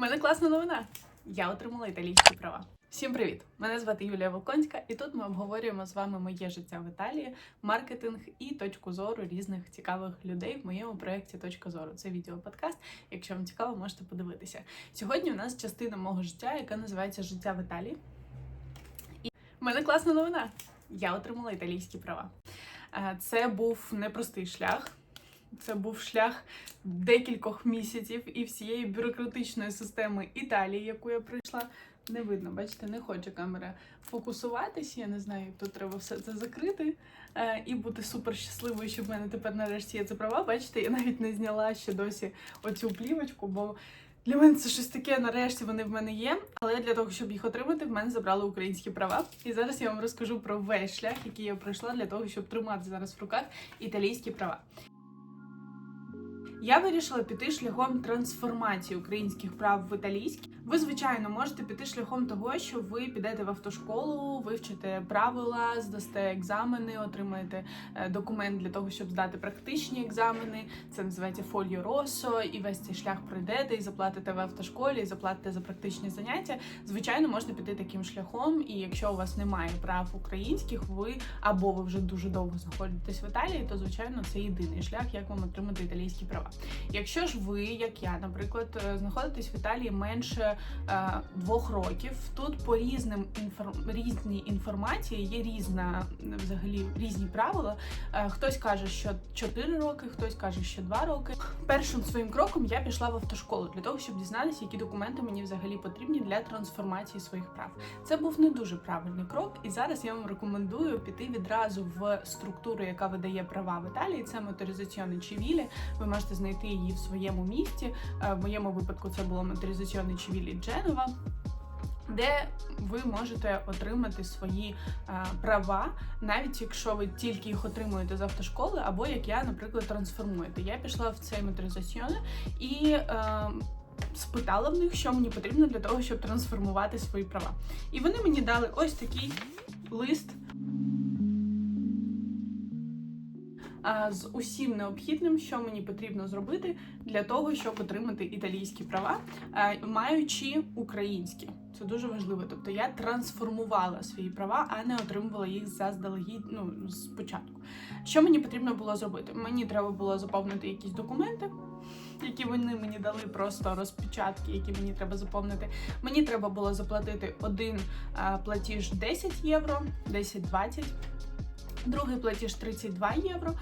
Мене класна новина. Я отримала італійські права. Всім привіт! Мене звати Юлія Волконська, і тут ми обговорюємо з вами моє життя в Італії, маркетинг і точку зору різних цікавих людей в моєму проєкті Точка зору. Це відео-подкаст. Якщо вам цікаво, можете подивитися. Сьогодні у нас частина мого життя, яка називається Життя в Італії. І мене класна новина. Я отримала італійські права. Е, Це був непростий шлях. Це був шлях декількох місяців і всієї бюрократичної системи Італії, яку я пройшла. Не видно, бачите, не хоче камера фокусуватися. Я не знаю, як тут треба все це закрити е, і бути супер щасливою, що в мене тепер нарешті є це права. Бачите, я навіть не зняла ще досі оцю плівочку, бо для мене це щось таке, нарешті вони в мене є. Але для того, щоб їх отримати, в мене забрали українські права. І зараз я вам розкажу про весь шлях, який я пройшла для того, щоб тримати зараз в руках італійські права. Я вирішила піти шляхом трансформації українських прав в італійські. Ви, звичайно, можете піти шляхом того, що ви підете в автошколу, вивчите правила, здасте екзамени, отримаєте е, документ для того, щоб здати практичні екзамени. Це називається фольо росо, і весь цей шлях пройдете і заплатите в автошколі, і заплатите за практичні заняття. Звичайно, можете піти таким шляхом. І якщо у вас немає прав українських, ви або ви вже дуже довго знаходитесь в Італії, то звичайно це єдиний шлях, як вам отримати італійські права. Якщо ж ви, як я, наприклад, е, знаходитесь в Італії менше двох років, тут по різним різній інформації є різна е, взагалі різні правила. Е, хтось каже, що 4 роки, хтось каже, що 2 роки. Першим своїм кроком я пішла в автошколу для того, щоб дізнатися, які документи мені взагалі потрібні для трансформації своїх прав. Це був не дуже правильний крок, і зараз я вам рекомендую піти відразу в структуру, яка видає права в Італії. Це моторизаційні чивілі. Ви можете знайти її в своєму місті. Е, В моєму випадку це було моторизаційні чивілі Дженова. Де ви можете отримати свої е, права, навіть якщо ви тільки їх отримуєте з автошколи, або як я, наприклад, трансформуєте. Я пішла в цей моторизаціон і е, спитала в них, що мені потрібно для того, щоб трансформувати свої права. І вони мені дали ось такий лист. З усім необхідним, що мені потрібно зробити для того, щоб отримати італійські права, маючи українські. Це дуже важливо. Тобто я трансформувала свої права, а не отримувала їх заздалегідь ну, спочатку. Що мені потрібно було зробити? Мені треба було заповнити якісь документи, які вони мені дали, просто розпечатки, які мені треба заповнити. Мені треба було заплатити один а, платіж 10 євро, 10-20. Другий платіж 32 євро.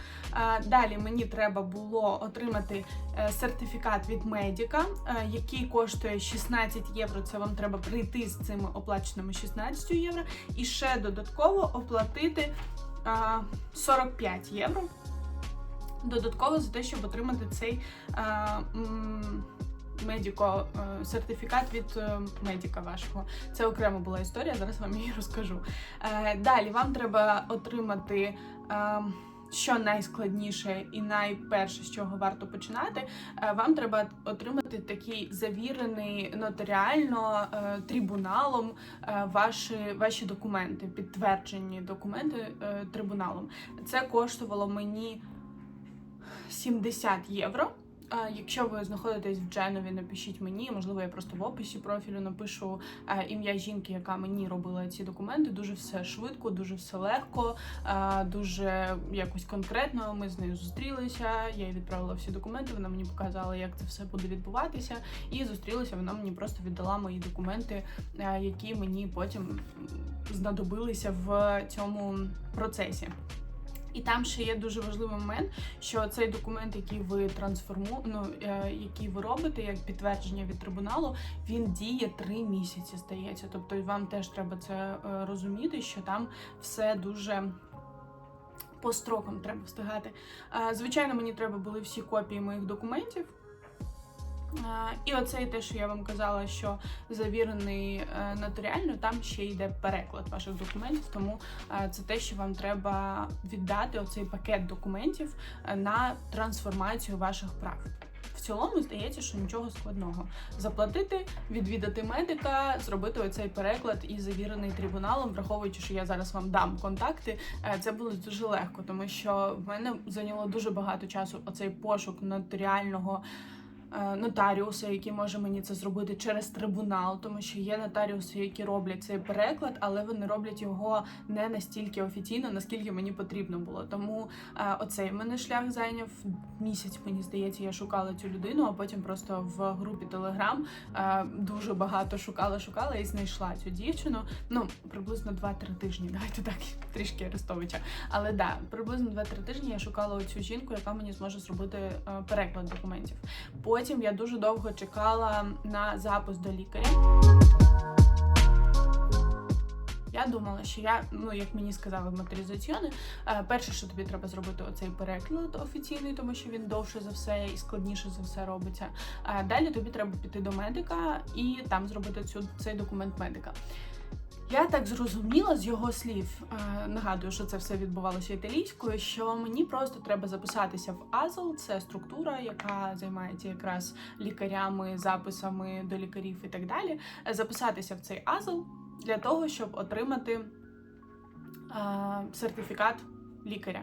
Далі мені треба було отримати е, сертифікат від медіка, е, який коштує 16 євро. Це вам треба прийти з цими оплаченими 16 євро. І ще додатково оплатити 45 євро. Додатково за те, щоб отримати цей медіко е, сертифікат від е, медіка вашого. Це окрема була історія. Зараз вам її розкажу. Е, Далі вам треба отримати. е, Що найскладніше і найперше, з чого варто починати, вам треба отримати такий завірений нотаріально трибуналом ваші, ваші документи, підтверджені документи трибуналом. Це коштувало мені 70 євро. Якщо ви знаходитесь в Дженові, напишіть мені. Можливо, я просто в описі профілю напишу е, ім'я жінки, яка мені робила ці документи. Дуже все швидко, дуже все легко, е, дуже якось конкретно. Ми з нею зустрілися. Я їй відправила всі документи. Вона мені показала, як це все буде відбуватися. І зустрілися. Вона мені просто віддала мої документи, е, які мені потім знадобилися в цьому процесі. І там ще є дуже важливий момент, що цей документ, який ви трансформу... ну, е, який ви робите як підтвердження від трибуналу, він діє три місяці, здається. Тобто вам теж треба це е, розуміти, що там все дуже. По строкам треба встигати. Е, Звичайно, мені треба були всі копії моїх документів. Е, І оце те, що я вам казала, що завірений е, нотаріально, там ще йде переклад ваших документів, тому е, це те, що вам треба віддати оцей пакет документів на трансформацію ваших прав. В цілому здається, що нічого складного. Заплатити, відвідати медика, зробити оцей переклад і завірений трибуналом, враховуючи, що я зараз вам дам контакти. Це було дуже легко, тому що в мене зайняло дуже багато часу оцей пошук нотаріального нотаріуса, який може мені це зробити через трибунал, тому що є нотаріуси, які роблять цей переклад, але вони роблять його не настільки офіційно, наскільки мені потрібно було. Тому е, оцей мене шлях зайняв місяць. Мені здається, я шукала цю людину, а потім просто в групі Телеграм е, дуже багато шукала, шукала і знайшла цю дівчину. Ну приблизно 2-3 тижні. Давайте так трішки Арестовича. Але да, приблизно 2-3 тижні я шукала оцю жінку, яка мені зможе зробити е, переклад документів. Потім я дуже довго чекала на запис до лікаря. Я думала, що я, ну як мені сказали в е, перше, що тобі треба зробити, оцей переклад офіційний, тому що він довше за все і складніше за все робиться. Е, Далі тобі треба піти до медика і там зробити цю цей документ медика. Я так зрозуміла з його слів, е, нагадую, що це все відбувалося італійською, що мені просто треба записатися в АЗЛ, це структура, яка займається якраз лікарями, записами до лікарів і так далі. Е, Записатися в цей АЗЛ для того, щоб отримати е, сертифікат лікаря.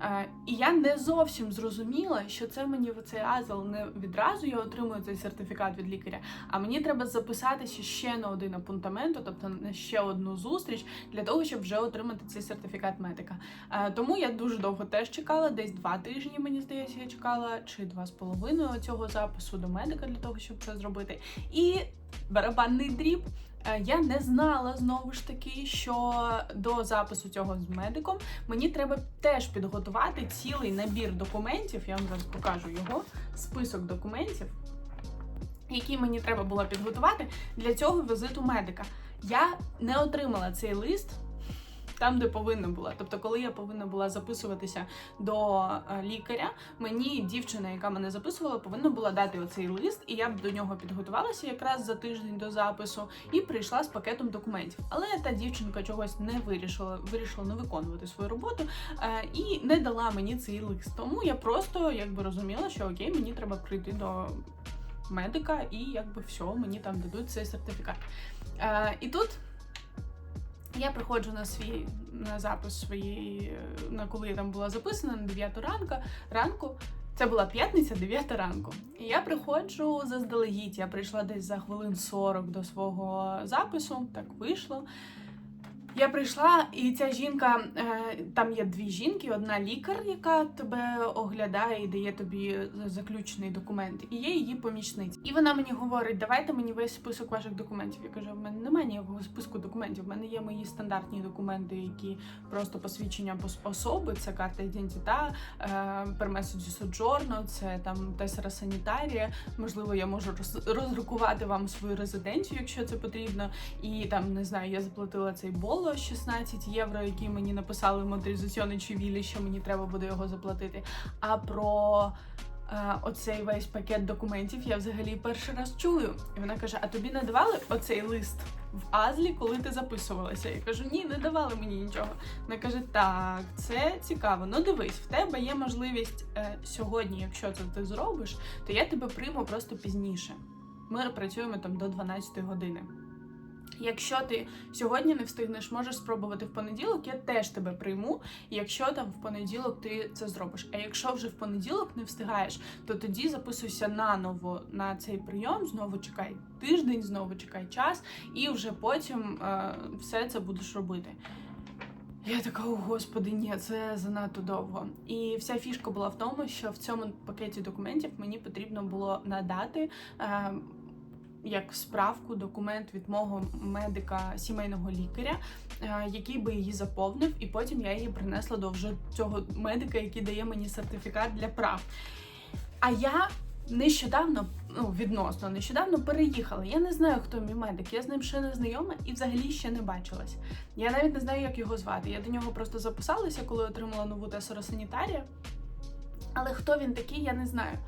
Е, І я не зовсім зрозуміла, що це мені в цей АЗЛ не відразу я отримую цей сертифікат від лікаря, а мені треба записатися ще на один апунтамент, тобто на ще одну зустріч для того, щоб вже отримати цей сертифікат медика. Е, Тому я дуже довго теж чекала, десь два тижні, мені здається, я чекала, чи два з половиною цього запису до медика для того, щоб це зробити. І барабанний дріб. Е, Я не знала знову ж таки, що до запису цього з медиком мені треба теж підготувати цілий набір документів. Я вам зараз покажу його список документів, які мені треба було підготувати для цього візиту медика. Я не отримала цей лист. Там, де повинна була. Тобто, коли я повинна була записуватися до е, лікаря, мені дівчина, яка мене записувала, повинна була дати оцей лист, і я б до нього підготувалася якраз за тиждень до запису і прийшла з пакетом документів. Але та дівчинка чогось не вирішила, вирішила не виконувати свою роботу е, і не дала мені цей лист. Тому я просто якби розуміла, що окей, мені треба прийти до медика, і якби все, мені там дадуть цей сертифікат. Е, і тут. Я приходжу на свій на запис своєї, на коли я там була записана на 9 ранку, ранку. Це була п'ятниця, 9 ранку. І я приходжу заздалегідь. Я прийшла десь за хвилин 40 до свого запису, так вийшло. Я прийшла, і ця жінка, е, там є дві жінки: одна лікар, яка тебе оглядає і дає тобі заключений документ, і є її помічниця. І вона мені говорить: давайте мені весь список ваших документів. Я кажу, в мене немає ніякого списку документів. В мене є мої стандартні документи, які просто посвідчення пос- особи, це карта ідентита, пермесо ді соджорно, це там тесера санітарія. Можливо, я можу роз- роздрукувати вам свою резиденцію, якщо це потрібно. І там не знаю, я заплатила цей боло 16 євро, який мені написали в моторизаційній чувілі, що мені треба буде його заплатити. А про е, оцей весь пакет документів я взагалі перший раз чую. І вона каже: А тобі не давали оцей лист в Азлі, коли ти записувалася? Я кажу, ні, не давали мені нічого. Вона каже: Так, це цікаво. Ну дивись, в тебе є можливість е, сьогодні, якщо це ти зробиш, то я тебе прийму просто пізніше. Ми працюємо там до 12 години. Якщо ти сьогодні не встигнеш, можеш спробувати в понеділок, я теж тебе прийму. Якщо там в понеділок ти це зробиш. А якщо вже в понеділок не встигаєш, то тоді записуйся наново на цей прийом, знову чекай тиждень, знову чекай час, і вже потім е, все це будеш робити. Я така, о господи, ні, це занадто довго. І вся фішка була в тому, що в цьому пакеті документів мені потрібно було надати. Е, як справку, документ від мого медика, сімейного лікаря, е, який би її заповнив, і потім я її принесла до вже цього медика, який дає мені сертифікат для прав. А я нещодавно, ну відносно нещодавно переїхала. Я не знаю, хто мій медик, я з ним ще не знайома і взагалі ще не бачилась. Я навіть не знаю, як його звати. Я до нього просто записалася, коли отримала нову тесоросанітарія. Але хто він такий, я не знаю.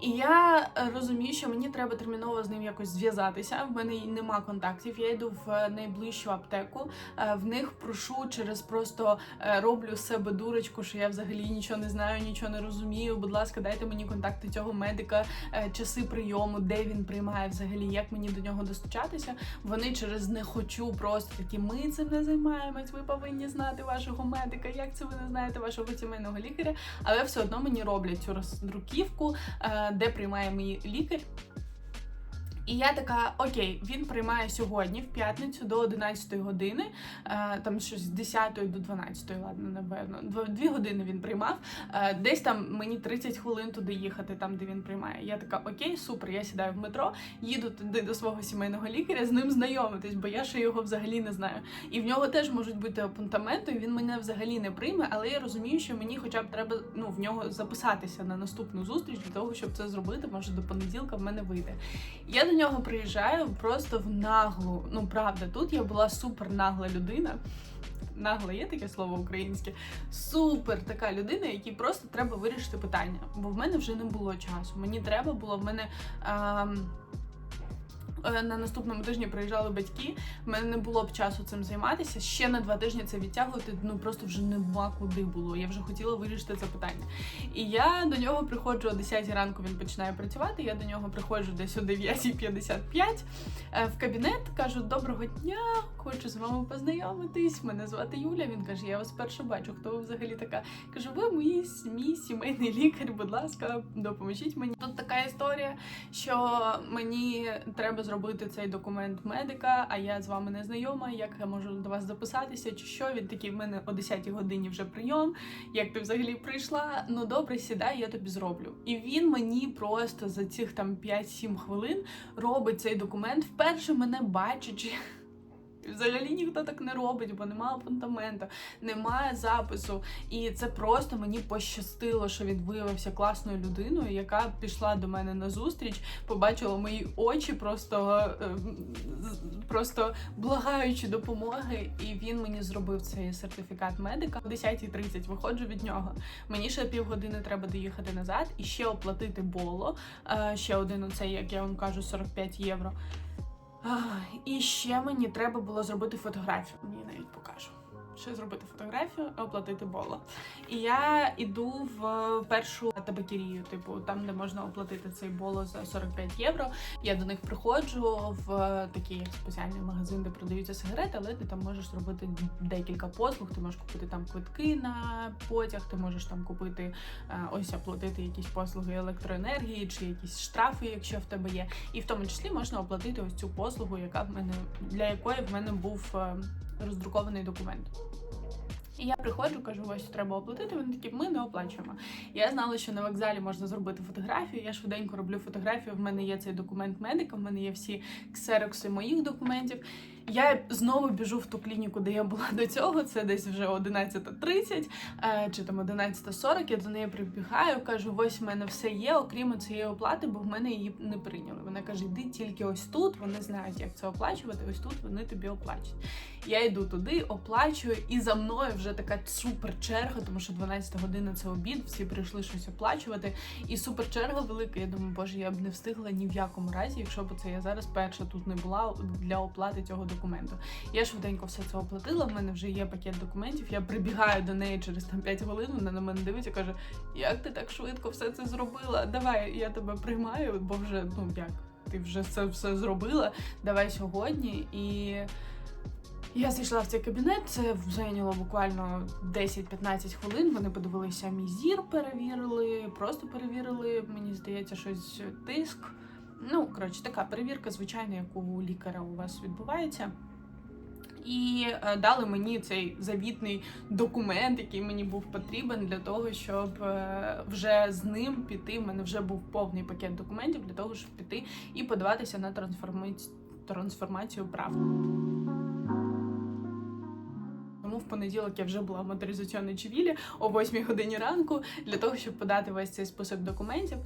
І я е, розумію, що мені треба терміново з ним якось зв'язатися. В мене нема контактів. Я йду в найближчу аптеку. е, В них прошу через просто е, роблю себе дурочку, що я взагалі нічого не знаю, нічого не розумію. Будь ласка, дайте мені контакти цього медика, часи прийому, де він приймає взагалі, як мені до нього достучатися. Вони через не хочу просто такі. Ми цим не займаємось. Ви повинні знати вашого медика. Як це ви не знаєте вашого сімейного лікаря? Але все одно мені роблять цю роздруківку. Де приймає мій лікар. І я така, окей, він приймає сьогодні, в п'ятницю до 11 години, е, там щось з 10 до 12, ладно, напевно. Дві години він приймав. Е, Десь там мені 30 хвилин туди їхати, там де він приймає. Я така, окей, супер, я сідаю в метро, їду туди до свого сімейного лікаря, з ним знайомитись, бо я ще його взагалі не знаю. І в нього теж можуть бути апунтаменти, він мене взагалі не прийме, але я розумію, що мені хоча б треба ну, в нього записатися на наступну зустріч для того, щоб це зробити. Може до понеділка в мене вийде. Я до нього приїжджаю просто в наглу. Ну правда, тут я була супер нагла людина. Нагле є таке слово українське. Супер така людина, якій просто треба вирішити питання. Бо в мене вже не було часу. Мені треба було в мене. е, на наступному тижні приїжджали батьки. В мене не було б часу цим займатися. Ще на два тижні це відтягувати. Ну просто вже нема куди було. Я вже хотіла вирішити це питання. І я до нього приходжу о 10 ранку. Він починає працювати. Я до нього приходжу десь о 9.55 е, в кабінет. Кажу: доброго дня, хочу з вами познайомитись. Мене звати Юля. Він каже: Я вас вперше бачу. Хто ви взагалі така? Кажу, ви мій, мій сімейний лікар. Будь ласка, допоможіть мені. Тут така історія, що мені треба зробити цей документ медика, а я з вами не знайома. Як я можу до вас записатися? Чи що? Він такий в мене о 10 годині вже прийом. Як ти взагалі прийшла? Ну добре, сідай, я тобі зроблю. І він мені просто за цих там 5-7 хвилин робить цей документ, вперше мене бачачи. Взагалі ніхто так не робить, бо немає апунтаменту, немає запису. І це просто мені пощастило, що він виявився класною людиною, яка пішла до мене на зустріч, побачила мої очі, просто, е, просто благаючи допомоги. І він мені зробив цей сертифікат медика. О 10.30 виходжу від нього. Мені ще півгодини треба доїхати назад і ще оплатити боло. Е, Ще один оцей, як я вам кажу, 45 євро. І ще мені треба було зробити фотографію. Мені навіть покажу. Ще зробити фотографію, оплатити боло. І я іду в першу табакерію, типу там, де можна оплатити цей боло за 45 євро. Я до них приходжу в такий спеціальний магазин, де продаються сигарети, але ти там можеш зробити декілька послуг. Ти можеш купити там квитки на потяг, ти можеш там купити е, ось оплатити якісь послуги електроенергії чи якісь штрафи, якщо в тебе є. І в тому числі можна оплатити ось цю послугу, яка в мене для якої в мене був е, роздрукований документ. І я приходжу, кажу, ось треба оплатити. Вони такі, ми не оплачуємо. Я знала, що на вокзалі можна зробити фотографію. Я швиденько роблю фотографію. В мене є цей документ медика, в мене є всі ксерокси моїх документів. Я знову біжу в ту клініку, де я була до цього. Це десь вже 11.30 е, чи там 11.40. Я до неї прибігаю, кажу, ось в мене все є, окрім цієї оплати, бо в мене її не прийняли. Вона каже, йди тільки ось тут. Вони знають, як це оплачувати. Ось тут вони тобі оплачуть. Я йду туди, оплачую, і за мною вже така супер черга, тому що 12 година це обід, всі прийшли щось оплачувати. І супер черга велика. Я думаю, боже, я б не встигла ні в якому разі, якщо б це я зараз перша тут не була для оплати цього документу. Я швиденько все це оплатила. В мене вже є пакет документів. Я прибігаю до неї через там 5 хвилин. Вона на мене дивиться, каже: Як ти так швидко все це зробила? Давай, я тебе приймаю, бо вже ну як. Ти вже це все зробила. Давай сьогодні і. Я зайшла в цей кабінет, це зайняло буквально 10-15 хвилин. Вони подивилися мій зір, перевірили, просто перевірили, мені здається, щось тиск. Ну, коротше, така перевірка, звичайна, як у лікаря у вас відбувається. І е, дали мені цей завітний документ, який мені був потрібен для того, щоб е, вже з ним піти. У мене вже був повний пакет документів для того, щоб піти і подаватися на трансформацію, трансформацію прав. Тому в понеділок я вже була в моторизаційній чивілі о 8 годині ранку для того, щоб подати весь цей список документів.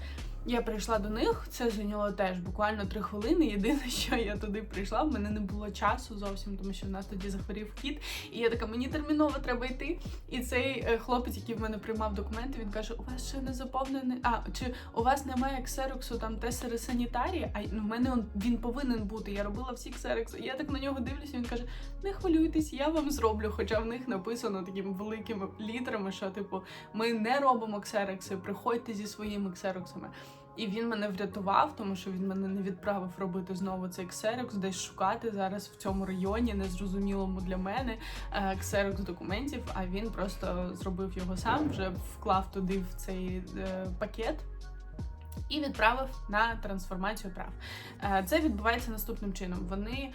Я прийшла до них, це зайняло теж буквально три хвилини. Єдине, що я туди прийшла, в мене не було часу зовсім, тому що в нас тоді захворів кіт. І я така, мені терміново треба йти. І цей е, хлопець, який в мене приймав документи, він каже: У вас ще не заповнений. А чи у вас немає ксероксу там тесери санітарії? А ну, в мене он, він повинен бути. Я робила всі ксерокси. Я так на нього дивлюся. Він каже: Не хвилюйтесь, я вам зроблю. Хоча в них написано такими великими літерами, що типу ми не робимо ксерокси, приходьте зі своїми ксероксами. І він мене врятував, тому що він мене не відправив робити знову цей ксерокс, десь шукати зараз в цьому районі, незрозумілому для мене е, ксерокс документів. А він просто зробив його сам, вже вклав туди в цей е, пакет. і відправив на трансформацію прав. Е, Це відбувається наступним чином. Вони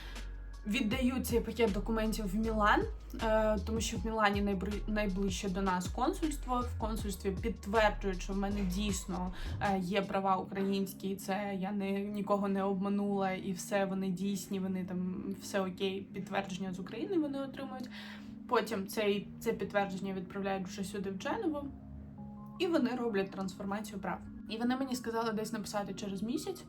віддають цей пакет документів в Мілан, е, тому що в Мілані найближче до нас консульство. В консульстві підтверджують, що в мене дійсно е, є права українські, і це я не нікого не обманула, і все вони дійсні. Вони там все окей, підтвердження з України вони отримують. Потім цей, це підтвердження відправляють вже сюди в Дженово, і вони роблять трансформацію прав. І вони мені сказали десь написати через місяць,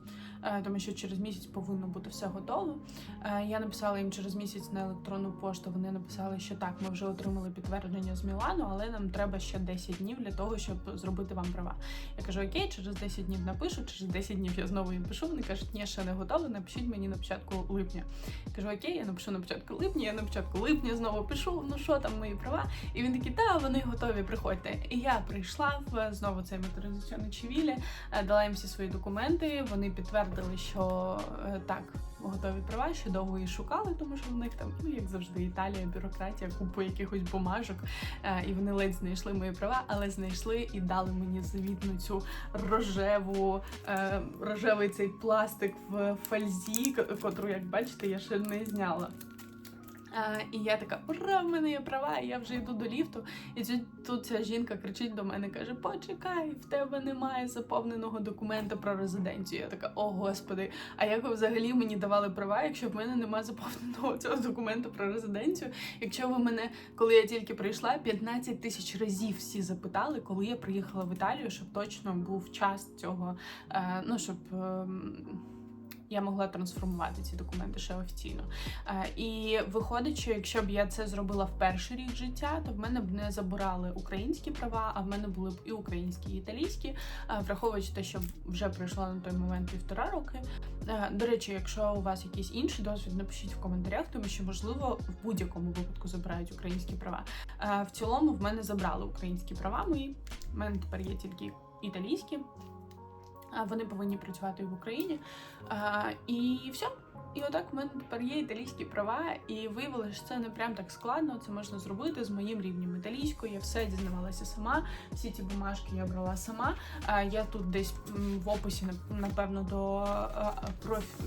тому що через місяць повинно бути все готово. Е, Я написала їм через місяць на електронну пошту. Вони написали, що так, ми вже отримали підтвердження з Мілану, але нам треба ще 10 днів для того, щоб зробити вам права. Я кажу, окей, через 10 днів напишу, через 10 днів я знову їм пишу. Вони кажуть, ні, ще не готово, напишіть мені на початку липня. Я кажу, окей, я напишу на початку липня, я на початку липня знову пишу, ну що там мої права. І він такий, та вони готові, приходьте. І я прийшла в знову цей моторизаційний чивілі, е, дала їм всі свої документи. Вони підтвердили, що е, так. Готові права, що довго її шукали, тому що в них там, ну як завжди, Італія, бюрократія, купу якихось бумажок, е, і вони ледь знайшли мої права, але знайшли і дали мені завітну цю рожеву, е, рожевий цей пластик в фальзі, котру, як бачите, я ще не зняла. І я така, ура, в мене є права, і я вже йду до ліфту. І тут ця жінка кричить до мене, каже: Почекай, в тебе немає заповненого документа про резиденцію. Я така, о господи, а як ви взагалі мені давали права, якщо в мене немає заповненого цього документу про резиденцію? Якщо ви мене, коли я тільки прийшла, 15 тисяч разів всі запитали, коли я приїхала в Італію, щоб точно був час цього, е, ну щоб. Я могла трансформувати ці документи ще офіційно. Е, І виходить, що якщо б я це зробила в перший рік життя, то в мене б не забирали українські права, а в мене були б і українські, і італійські, Е, враховуючи те, що вже пройшло на той момент півтора роки. Е, До речі, якщо у вас якийсь інший досвід, напишіть в коментарях, тому що можливо в будь-якому випадку забирають українські права. В цілому в мене забрали українські права мої. У мене тепер є тільки італійські. Вони повинні працювати в Україні. І все. І отак в мене тепер є італійські права, і виявилося, що це не прям так складно. Це можна зробити з моїм рівнем італійської. Я все дізнавалася сама. Всі ці бумажки я брала сама. Я тут десь в описі нап- напевно до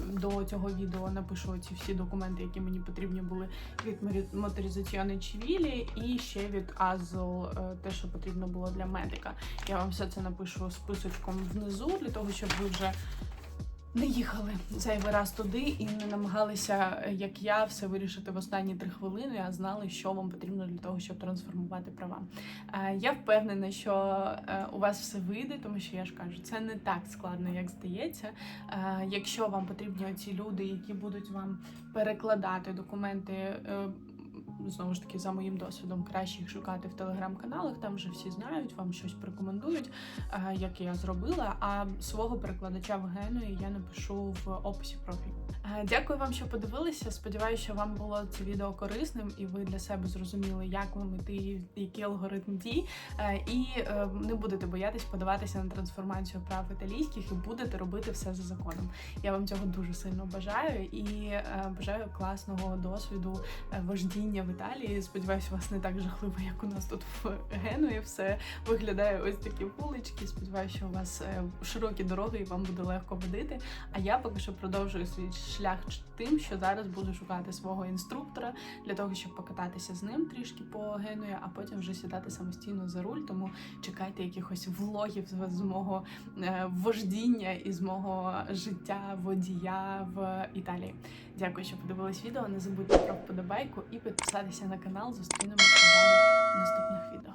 до цього відео напишу ці всі документи, які мені потрібні були від моторизаційної чивілі, і ще від АЗЛ, е, те, що потрібно було для медика. Я вам все це напишу списочком внизу, для того, щоб ви вже не їхали зайвий раз туди і не намагалися, як я, все вирішити в останні три хвилини, а знали, що вам потрібно для того, щоб трансформувати права. Е, Я впевнена, що е, у вас все вийде, тому що я ж кажу, це не так складно, як здається. Е, Якщо вам потрібні ці люди, які будуть вам перекладати документи. Знову ж таки, за моїм досвідом, краще їх шукати в телеграм-каналах. Там вже всі знають, вам щось порекомендують, е, як я зробила. А свого перекладача в Генуї я напишу в описі профілю. Е, Дякую вам, що подивилися. Сподіваюся, що вам було це відео корисним, і ви для себе зрозуміли, як вам іти, який алгоритм дій, Е, і не будете боятись подаватися на трансформацію прав італійських і будете робити все за законом. Я вам цього дуже сильно бажаю і бажаю класного досвіду вождіння в Італії. Сподіваюся, у вас не так жахливо, як у нас тут в Генуї. Все виглядає ось такі вулички. Сподіваюся, що у вас е, широкі дороги і вам буде легко водити. А я поки що продовжую свій шлях тим, що зараз буду шукати свого інструктора для того, щоб покататися з ним трішки по Генуї, а потім вже сідати самостійно за руль. Тому чекайте якихось влогів з- мого е, вождіння і з мого життя водія в Італії. Дякую, що подивились відео. Не забудьте про вподобайку і підписатися на канал. Зустрінемося в наступних відео.